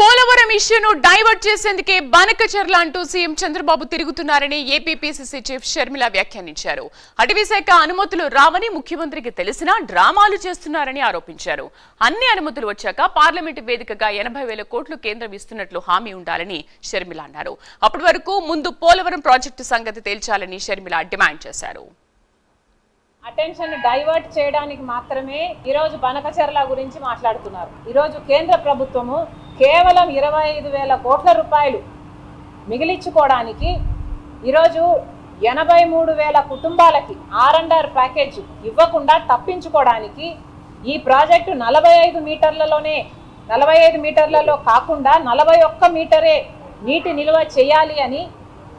పోలవరం ఇష్యూను డైవర్ట్ చేసేందుకే బనకచర్ల అంటూ సీఎం చంద్రబాబు తిరుగుతున్నారని ఏపీపీసీసీ చీఫ్ షర్మిల వ్యాఖ్యానించారు. అటవీశాఖ అనుమతులు రావని ముఖ్యమంత్రికి తెలిసినా డ్రామాలు చేస్తున్నారని ఆరోపించారు. అన్ని అనుమతులు వచ్చాక పార్లమెంటు వేదికగా ఎనభై వేల కోట్లు కేంద్రం ఇస్తున్నట్లు హామీ ఉండాలని షర్మిల అన్నారు. అప్పటి వరకు ముందు పోలవరం ప్రాజెక్టు సంగతి తేల్చాలని షర్మిల డిమాండ్ చేశారు. అటెన్షన్ డైవర్ట్ చేయడానికి మాత్రమే ఈరోజు బనకచర్ల గురించి మాట్లాడుతున్నారు. ఈరోజు కేంద్ర ప్రభుత్వము కేవలం ఇరవై ఐదు వేల కోట్ల రూపాయలు మిగిలించుకోవడానికి ఈరోజు ఎనభై మూడు వేల కుటుంబాలకి ఆర్ అండ్ ఆర్ ప్యాకేజ్ ఇవ్వకుండా తప్పించుకోవడానికి ఈ ప్రాజెక్టు నలభై ఐదు మీటర్లలోనే నలభై ఐదు మీటర్లలో కాకుండా నలభై ఒక్క మీటరే నీటి నిల్వ చేయాలి అని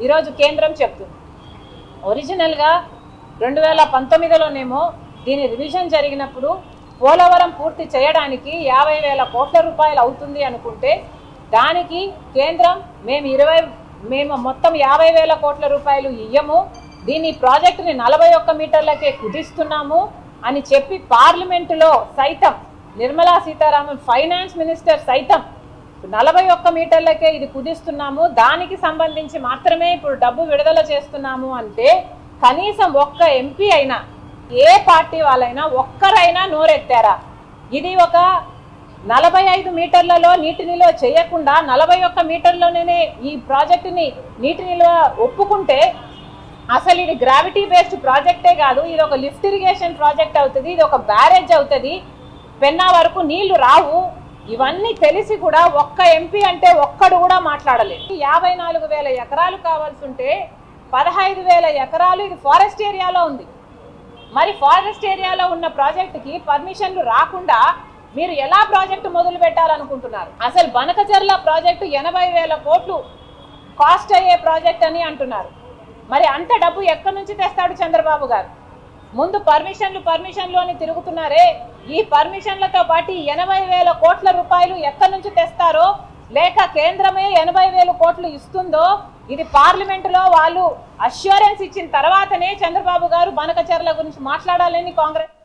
ఈరోజు కేంద్రం చెప్తుంది. ఒరిజినల్గా రెండు వేల పంతొమ్మిదిలోనేమో దీని రివిజన్ జరిగినప్పుడు పోలవరం పూర్తి చేయడానికి యాభై వేల కోట్ల రూపాయలు అవుతుంది అనుకుంటే దానికి కేంద్రం మేము ఇరవై మేము మొత్తం యాభై వేల కోట్ల రూపాయలు ఇయ్యము. దీని ప్రాజెక్టుని నలభై ఒక్క మీటర్లకే కుదిస్తున్నాము అని చెప్పి పార్లమెంటులో సైతం నిర్మలా సీతారామన్ ఫైనాన్స్ మినిస్టర్ సైతం నలభై ఒక్క మీటర్లకే ఇది కుదిస్తున్నాము. దానికి సంబంధించి మాత్రమే ఇప్పుడు డబ్బు విడుదల చేస్తున్నాము అంటే కనీసం ఒక్క ఎంపీ అయినా ఏ పార్టీ వాళ్ళైనా ఒక్కరైనా నోరెత్తారా? ఇది ఒక నలభై ఐదు మీటర్లలో నీటి నిల్వ చేయకుండా నలభై ఒక్క మీటర్లోనే ఈ ప్రాజెక్టుని నీటి నిల్వ ఒప్పుకుంటే అసలు ఇది గ్రావిటీ బేస్డ్ ప్రాజెక్టే కాదు ఇది ఒక లిఫ్ట్ ఇరిగేషన్ ప్రాజెక్ట్ అవుతుంది ఇది ఒక బ్యారేజ్ అవుతుంది పెన్నా వరకు నీళ్ళు రావు. ఇవన్నీ తెలిసి కూడా ఒక్క ఎంపీ అంటే ఒక్కడు కూడా మాట్లాడలేదు. యాభై నాలుగు వేల ఎకరాలు కావాల్సి ఉంటే పదహైదు వేల ఎకరాలు ఇది ఫారెస్ట్ ఏరియాలో ఉంది. మరి ఫారెస్ట్ ఏరియాలో ఉన్న ప్రాజెక్టుకి పర్మిషన్లు రాకుండా మీరు ఎలా ప్రాజెక్టు మొదలు పెట్టాలనుకుంటున్నారు? అసలు బనకచర్ల ప్రాజెక్టు ఎనభై వేల కోట్లు కాస్ట్ అయ్యే ప్రాజెక్ట్ అని అంటున్నారు. మరి అంత డబ్బు ఎక్కడి నుంచి తెస్తాడు చంద్రబాబు గారు? ముందు పర్మిషన్లు పర్మిషన్లు అని తిరుగుతున్నారే. ఈ పర్మిషన్లతో పాటు ఎనభై వేల కోట్ల రూపాయలు ఎక్కడి నుంచి తెస్తారో లేక కేంద్రమే ఎనభై వేల కోట్లు ఇస్తుందో ఇది పార్లమెంటులో వాళ్ళు అష్యూరెన్స్ ఇచ్చిన తర్వాతనే చంద్రబాబు గారు బనకచర్ల గురించి మాట్లాడాలని కాంగ్రెస్